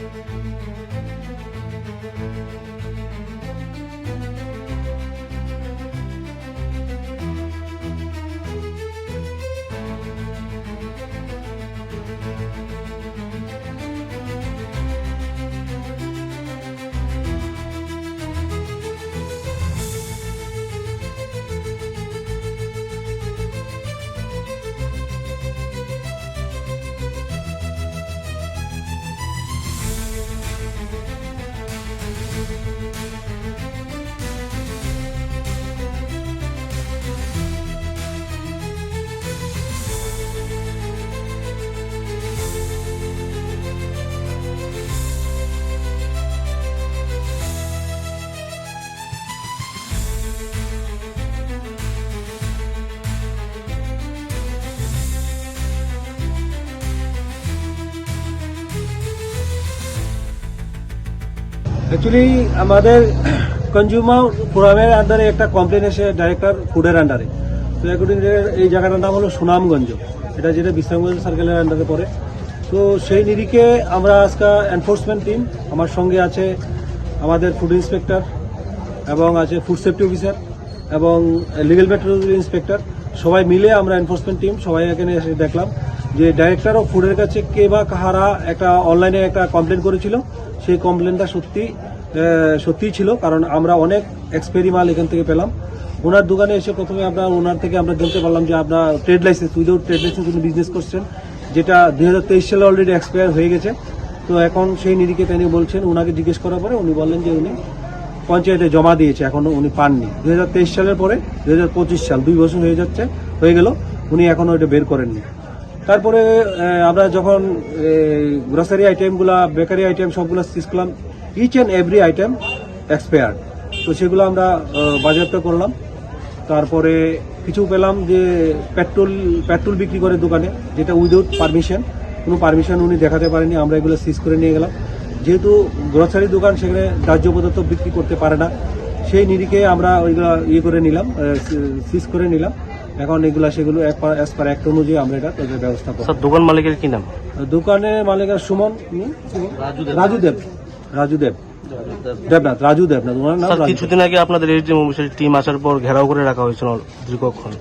Müzik actually আমাদের consumer ফোরামের আন্ডারে একটা কমপ্লেন এসে ডাইরেক্টর ফুডের আন্ডারে তো এই জায়গাটার নাম হলো সুনামগঞ্জ। এটা যেটা বিশ্রামগঞ্জ সার্কেলের আন্ডারে পড়ে। তো সেই নিরিখে আমরা আজকে এনফোর্সমেন্ট টিম আমার সঙ্গে আছে আমাদের ফুড ইন্সপেক্টর এবং আছে ফুড সেফটি অফিসার এবং লিগেল মেট্রোলজি ইন্সপেক্টর সবাই মিলে আমরা এনফোর্সমেন্ট টিম সবাই এখানে এসে দেখলাম। যে ডাইরেক্টর অফ ফুডের কাছে কে বা কাহারা একটা অনলাইনে একটা কমপ্লেন করেছিল, সেই কমপ্লেনটা সত্যি সত্যিই ছিল, কারণ আমরা অনেক এক্সপেরি মাল এখান থেকে পেলাম। ওনার দোকানে এসে প্রথমে আমরা, ওনার থেকে আমরা জানতে পারলাম যে আপনার trade licence without trade licence উনি বিজনেস করছেন, যেটা দুই হাজার তেইশ সালে অলরেডি এক্সপায়ার হয়ে গেছে। তো এখন সেই নিরিখে তিনি বলছেন, ওনাকে জিজ্ঞেস করার পরে উনি বললেন যে উনি পঞ্চায়েতে জমা দিয়েছে, এখনও উনি পাননি। দু হাজার তেইশ সালের পরে দু হাজার পঁচিশ সাল, দুই বছর হয়ে যাচ্ছে, হয়ে গেল, উনি এখনও এটা বের করেননি। তারপরে আমরা যখন গ্রসারি আইটেমগুলা বেকারি আইটেম সবগুলো সিজ করলাম each and every item expired তো সেগুলো আমরা বাজেয়াপ্ত করলাম। তারপরে কিছু পেলাম যে পেট্রোল পেট্রোল বিক্রি করে দোকানে, যেটা উইদাউট পারমিশন কোনো পারমিশন উনি দেখাতে পারেনি, আমরা এগুলো সিজ করে নিয়ে গেলাম। যেহেতু গ্রসারি দোকান সেখানে দাহ্য পদার্থ বিক্রি করতে পারে না, সেই নিরিখে আমরা ওইগুলো ইয়ে করে নিলাম সিজ করে নিলাম। এখন এগুলা সেগুলো অ্যাজ পার অ্যাক্ট অনুযায়ী আমরা এটা তাদের ব্যবস্থা করব। স্যার দোকান মালিকের কি নাম? দোকানের মালিকের সুমন সুমন? রাজু দেব। রাজু দেব। দেবনাথ রাজু দেবনাথ ওনার নাম স্যার রাজু কিছুদিন আগে আপনাদের টিম আসার পর ঘেরাও করে রাখা হয়েছিল দীর্ঘক্ষণ।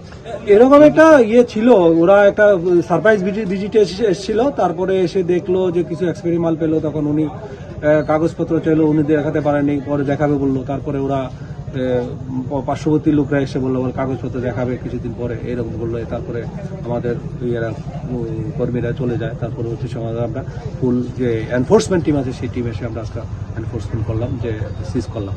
এরকম একটা ইয়ে ছিল ওরা একটা সারপ্রাইজ ভিজিট এসেছিল তারপরে এসে দেখল যে কিছু এক্সপেরি মাল পেল তখন উনি কাগজপত্র চাইলো উনি দেখাতে পারেনি পরে দেখাবে বলল তারপরে ওরা পার্শ্ববর্তী লোকরা এসে বলল বল কাগজপত্র দেখাবে কিছুদিন পরে। এরকম বলল তারপরে আমাদের ইয়েরা কর্মীরা চলে যায়। তারপরে হচ্ছে সমাধান আমরা ফুল যে এনফোর্সমেন্ট টিম আছে, সেই টিম এসে আমরা আজকে এনফোর্সমেন্ট করলাম, যে সিজ করলাম।